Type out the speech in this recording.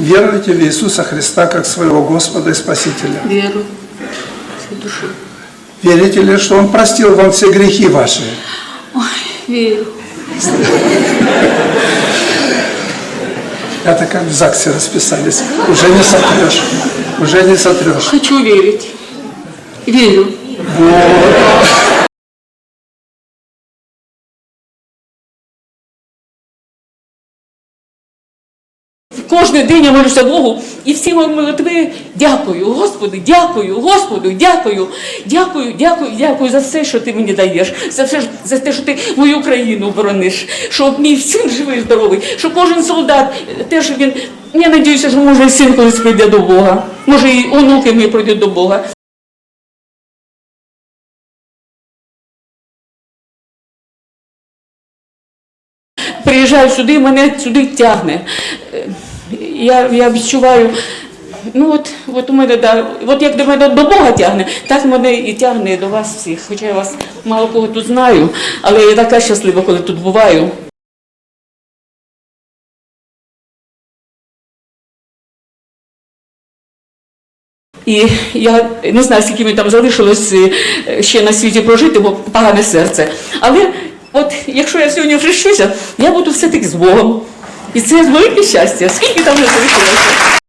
Веруете в Иисуса Христа как своего Господа и Спасителя? Віру. Всю душу. Верите ли, что Он простил вам все грехи ваши? Ой, вірю. Это как в ЗАГСе расписались. Уже не сотрешь. Уже не сотрешь. Хочу вірити. Вірю. Кожен день я молюся Богу, і всі мої молитви дякую, Господи, дякую, Господу, дякую, дякую, дякую, дякую за все, що ти мені даєш, за все, за те, що ти мою країну борониш, щоб мій син живий, здоровий, що кожен солдат е, теж він. Я надіюся, що може син колись прийде до Бога, може і онуки мої прийдуть до Бога. приїжджаю сюди, мене сюди тягне. Я, я відчуваю, ну от, от у мене, да, от як до мене до Бога тягне, так мене і тягне до вас всіх. Хоча я вас мало кого тут знаю, але я така щаслива, коли тут буваю. І я не знаю, скільки мені там залишилось е, ще на світі прожити, бо погане серце. Але от якщо я сьогодні хрещуся, я буду все-таки з Богом. І це велике щастя. Скільки там не залишилося?